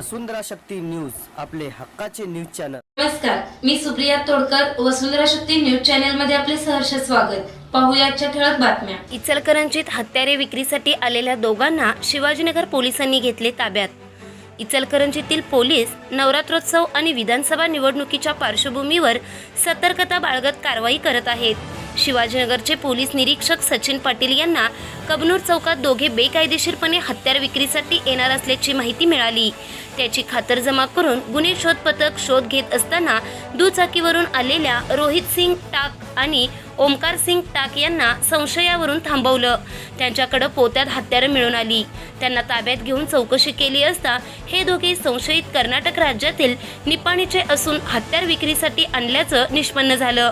वसुंधरा Shakti news आपले हक्काचे news channel. नमस्कार मी सुप्रिया तोडकर वसुंधरा शक्ती न्यूज चॅनलमध्ये आपले सहर्ष स्वागत. पाहूया आजच्या ठळक बातम्या. इचलकरंजीत हत्यारे विक्रीसाठी आलेल्या दोघांना शिवाजीनगर पोलिसांनी घेतले ताब्यात. इचलकरंजीतील पोलीस नवरात्रोत्सव आणि विधानसभा निवडणुकीच्या पार्श्वभूमीवर सतर्कता बाळगत कारवाई करत आहेत. शिवाजीनगरचे पोलीस निरीक्षक सचिन पाटील यांना कबनूर चौकात दोघे बेकायदेशीरपणे हत्यार विक्रीसाठी येणार असल्याची माहिती मिळाली. त्याची खातरजमा करून गुन्हे शोध पथक शोध घेत असताना दुचाकीवरून आलेल्या रोहित सिंग टाक आणि ओमकार सिंग टाक यांना संशयावरून थांबवलं. त्यांच्याकडे पोत्यात हत्यारं मिळून आली. त्यांना ताब्यात घेऊन चौकशी केली असता हे दोघे संशयित कर्नाटक राज्यातील निपाणीचे असून हत्यार विक्रीसाठी आणल्याचं निष्पन्न झालं.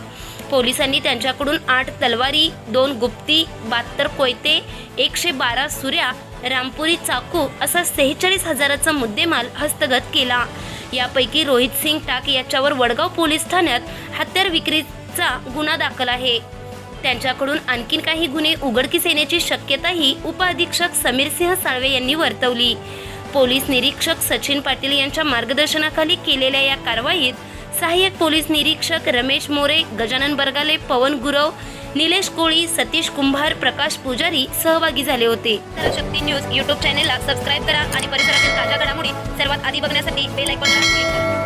पोलिसांनी त्यांच्याकडून आठ तलवारी दोन गुप्ती बहात्तर कोयते एकशे बारा सुऱ्या रामपुरी चाकू असा सेहेचाळीस हजाराचा मुद्देमाल हस्तगत केला. यापैकी रोहित सिंग टाक याच्यावर वडगाव पोलीस ठाण्यात हत्यार विक्रीचा गुन्हा दाखल आहे. त्यांच्याकडून आणखीन काही गुन्हे उघडकीस येण्याची शक्यताही उपअधीक्षक समीरसिंह साळवे यांनी वर्तवली. पोलीस निरीक्षक सचिन पाटील यांच्या मार्गदर्शनाखाली केलेल्या या कारवाईत सहाय्यक पोलीस निरीक्षक रमेश मोरे गजानन बरगाले पवन गुरव निलेश कोळी सतीश कुंभार प्रकाश पुजारी सहभागी झाले होते. शक्ती न्यूज युट्यूब चॅनेलला सबस्क्राईब करा आणि परिसरातील ताज्या घडामोडी सर्वात आधी बघण्यासाठी बेल आयकॉनला